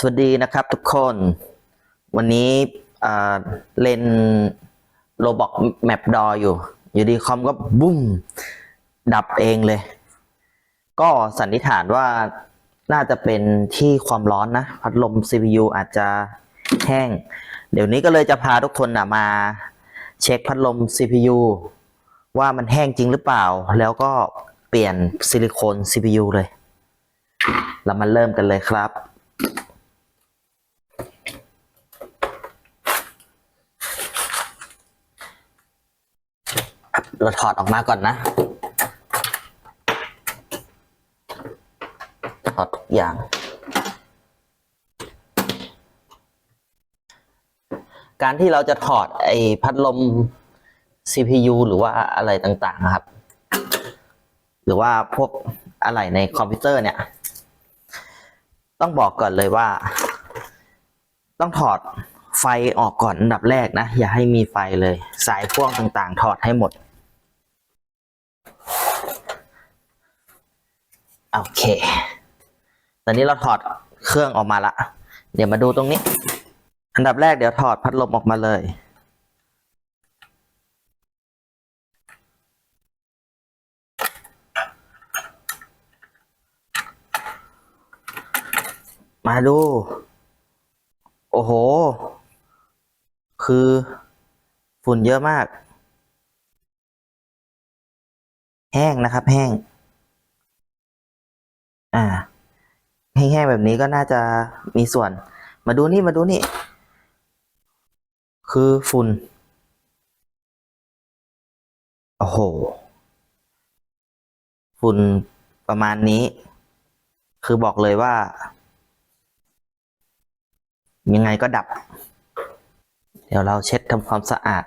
สวัสดีนะครับทุกคน วันนี้เล่นโรบอกแมปดออยู่ อยู่ดีคอมก็บุ้ม ดับเองเลย ก็สันนิษฐานว่าน่าจะเป็นที่ความร้อนนะ พัดลม CPU อาจจะแห้ง เดี๋ยวนี้ก็เลยจะพาทุกคนนะมาเช็คพัดลม CPU ว่ามันแห้งจริงหรือเปล่า แล้วก็เปลี่ยนซิลิโคน CPU เลยเรามาเริ่มกันเลยครับ เราถอดออกมาก่อนนะ ถอดทุกอย่าง การที่เราจะถอดไอ้พัดลม CPU หรือว่าอะไรต่างๆนะครับ หรือว่าพวกอะไรในคอมพิวเตอร์เนี่ย ต้องบอกก่อนเลยว่า ต้องถอดไฟออกก่อนอันดับแรกนะ อย่าให้มีไฟเลย สายพ่วงต่างๆ ถอดให้หมด โอเค ตอนนี้เราถอดเครื่องออกมาละ เดี๋ยวมาดูตรงนี้ อันดับแรกเดี๋ยวถอดพัดลมออกมาเลย มาดู โอ้โห คือฝุ่นเยอะมาก แห้งนะครับแห้ง อ่าแห้งๆแบบนี้ก็น่าจะมีส่วน มาดูนี่มาดูนี่ คือฝุ่น โอ้โห ฝุ่นประมาณนี้ คือบอกเลยว่า ยังไงก็ดับ เดี๋ยวเราเช็ดทำความสะอาด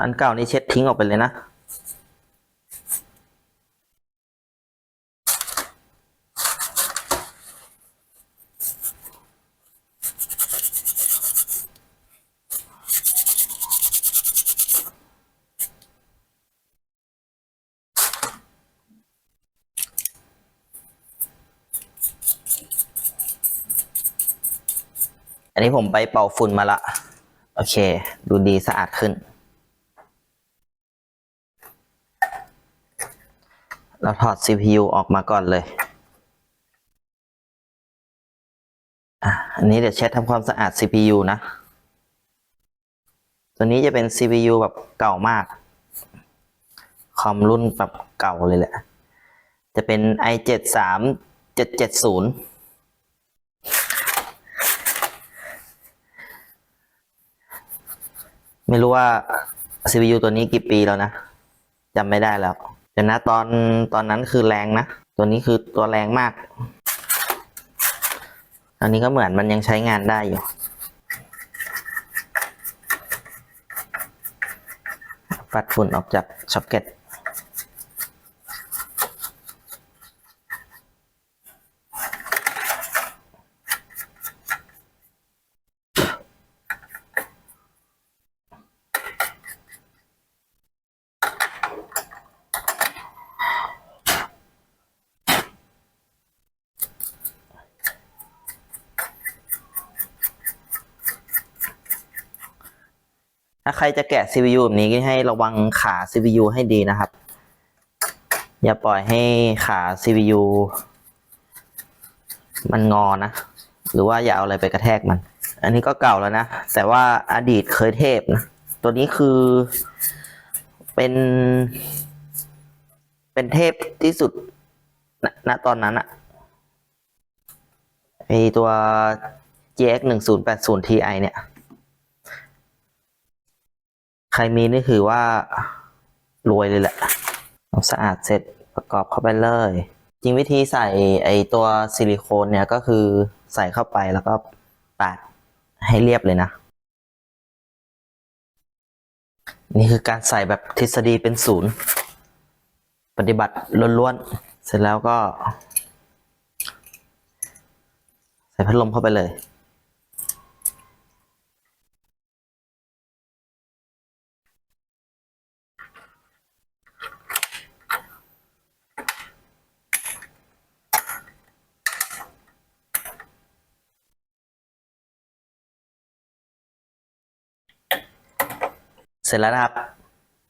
อันเก่านี้เช็ดทิ้งออกไปเลยนะ อันนี้ผมไปเป่าฝุ่นมาละ โอเค ดูดีสะอาดขึ้น เราถอด CPU ออกมาก่อนเลยอะอันนี้เดี๋ยวเช็ดทำความสะอาด CPU นะ ตัวนี้จะเป็น CPU แบบเก่ามาก คอมรุ่นแบบเก่าเลยแหละ จะเป็น i7 3770ไม่รู้ว่า CPU ตัวนี้กี่ปีแล้วนะจำไม่ได้แล้ว เดี๋ยวนะตอนตอนนั้นคือแรงนะ ตัวนี้คือตัวแรงมาก ตอนนี้ก็เหมือนมันยังใช้งานได้อยู่ ปัดฝุ่นออกจากช็อกเก็ต ถ้าใครจะแกะ CPU แบบนี้ก็ให้ระวังขา CPU ให้ดีนะครับ อย่าปล่อยให้ขา CPU มันงอนะ หรือว่าอย่าเอาอะไรไปกระแทกมัน อันนี้ก็เก่าแล้วนะ แต่ว่าอดีตเคยเทพนะ ตัวนี้คือเป็น เป็นเทพที่สุดณณตอนนั้นอะไอตัว GX 1080 Ti เนี่ย ใครมีนี่คือว่ารวยเลยแหละเอาสะอาดเสร็จประกอบเข้าไปเลย จริงวิธีใส่ไอตัวซิลิโคนเนี่ยก็คือใส่เข้าไปแล้วก็ปาดให้เรียบเลยนะ นี่คือการใส่แบบทฤษฎีเป็นศูนย์ ปฏิบัติล้วนๆ เสร็จแล้วก็ ใส่พัดลมเข้าไปเลย เสร็จแล้วนะครับ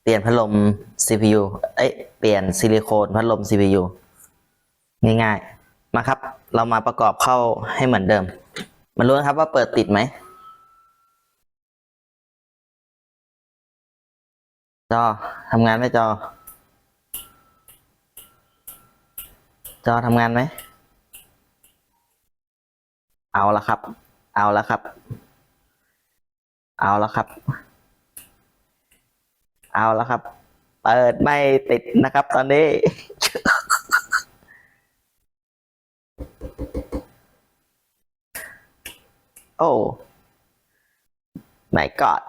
เปลี่ยนพัดลม CPU เอ้ยเปลี่ยนซิลิโคนพัดลม CPU ง่ายๆ มาครับ เรามาประกอบเข้าให้เหมือนเดิมมารู้นะครับว่าเปิดติดไหมจอทำงานไหมจอ จอทำงานไหม เอาละครับ เอาละครับ เอาละครับ เอาแล้วครับ เปิดไม่ติดนะครับ ตอนนี้ โอ้ my god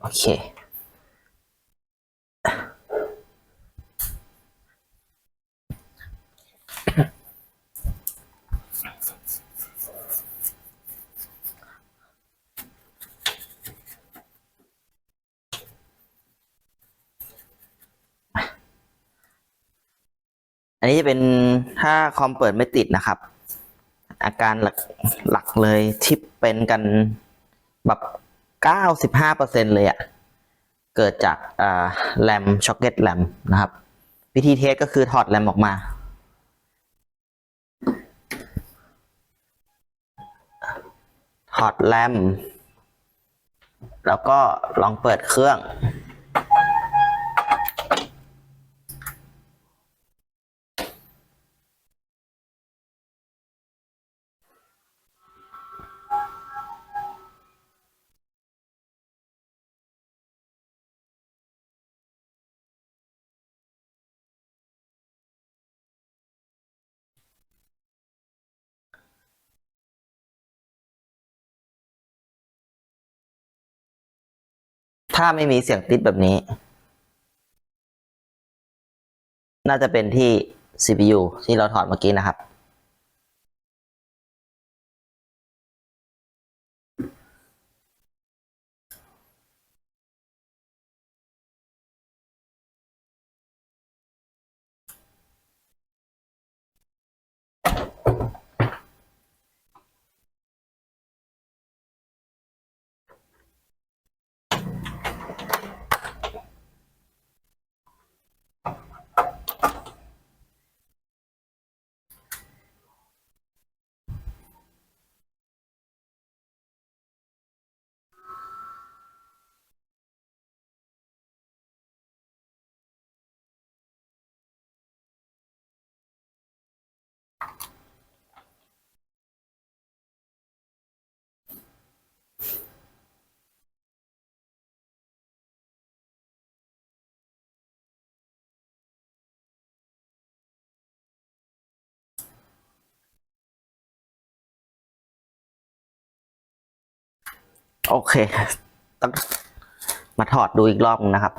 โอเค นี้จะเป็นถ้าคอมเปิดไม่ติดนะครับ อาการหลักหลักเลยที่เป็นกันแบบเก้าสิบห้าเปอร์เซ็นเลยอะเกิดจากอ่าแรมช็อกเก็ตแรมนะครับ วิธีเทสก็คือถอดแรมออกมาถอดแรมแล้วก็ลองเปิดเครื่อง ถ้าไม่มีเสียงติดแบบนี้ น่าจะเป็นที่ CPU ที่เราถอดเมื่อกี้นะครับ โอเค ต้องมาถอดดูอีกรอบนะครับ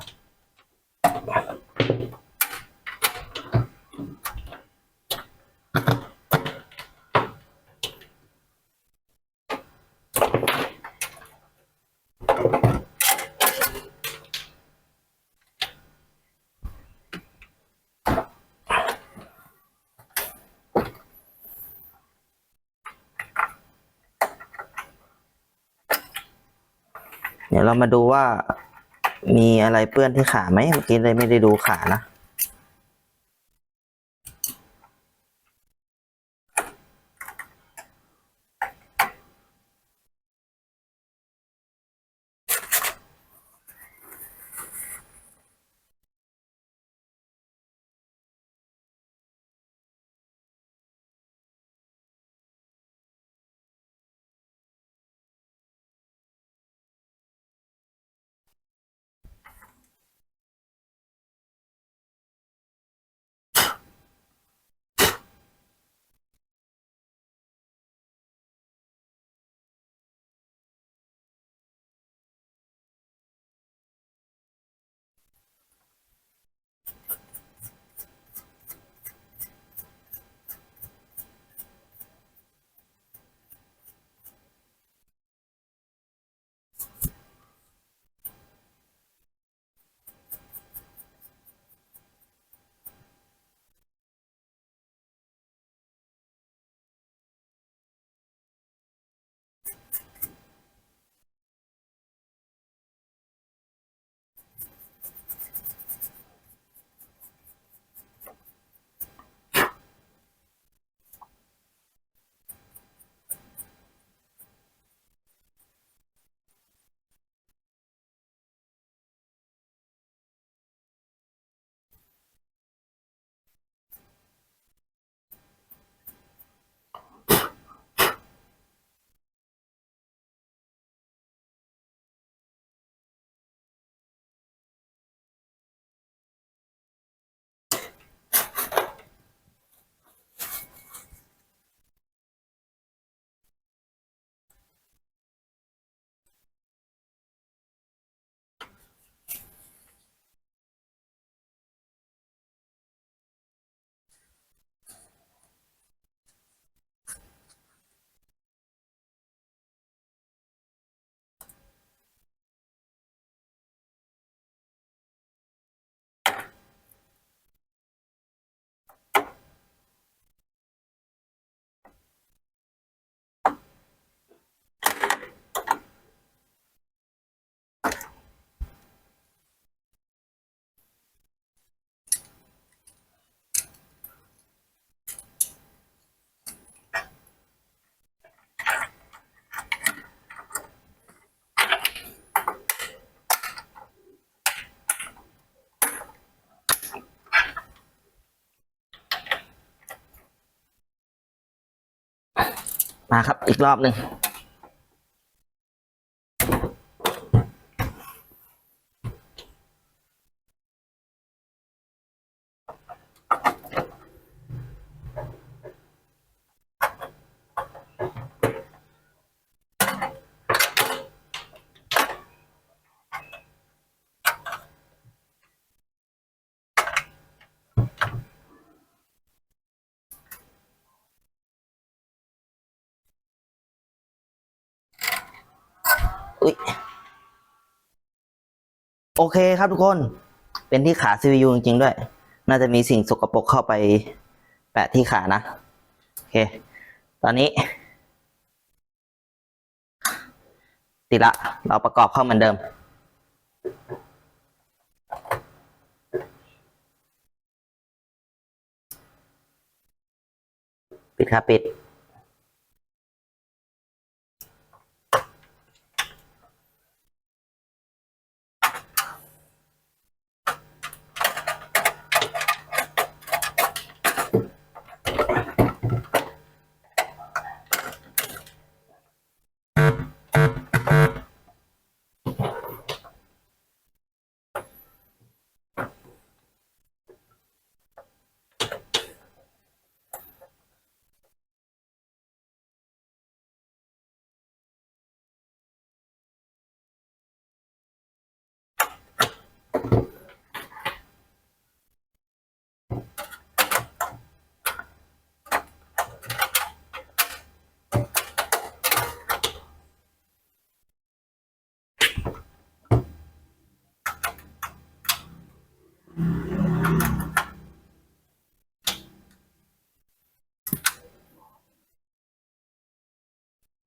เดี๋ยวเรามาดูว่ามีอะไรเปื้อนที่ขาไหมเมื่อกี้เลยไม่ได้ดูขานะ มาครับอีกรอบหนึ่ง อุ๊ยโอเคครับทุกคน เป็นที่ขา CPU จริงๆด้วย น่าจะมีสิ่งสกปรกเข้าไป แปะที่ขานะ โอเค ตอนนี้ ติดละ เราประกอบเข้าเหมือนเดิม ปิดครับปิด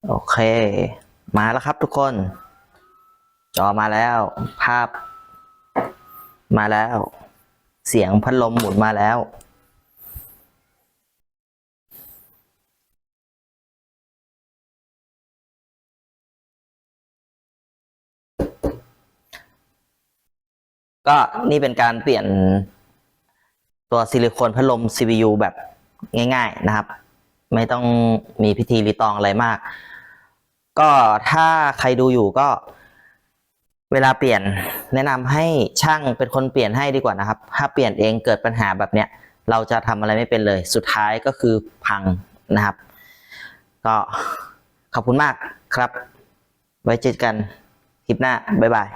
โอเค มาแล้วครับทุกคน จอมาแล้ว ภาพ มาแล้ว เสียงพัดลมหมุนมาแล้ว ก็นี่เป็นการเปลี่ยนตัวซิลิโคนพัดลม CPU แบบง่าย ๆนะครับ ไม่ต้องมีพิธีรีตองอะไรมาก ก็ถ้าใครดูอยู่ก็ เวลาเปลี่ยนแนะนำให้ช่างเป็นคนเปลี่ยนให้ดีกว่านะครับ ถ้าเปลี่ยนเองเกิดปัญหาแบบเนี้ย เราจะทำอะไรไม่เป็นเลย สุดท้ายก็คือพังนะครับ ก็ขอบคุณมากครับ ไว้เจอกันคลิปหน้า บ๊ายบาย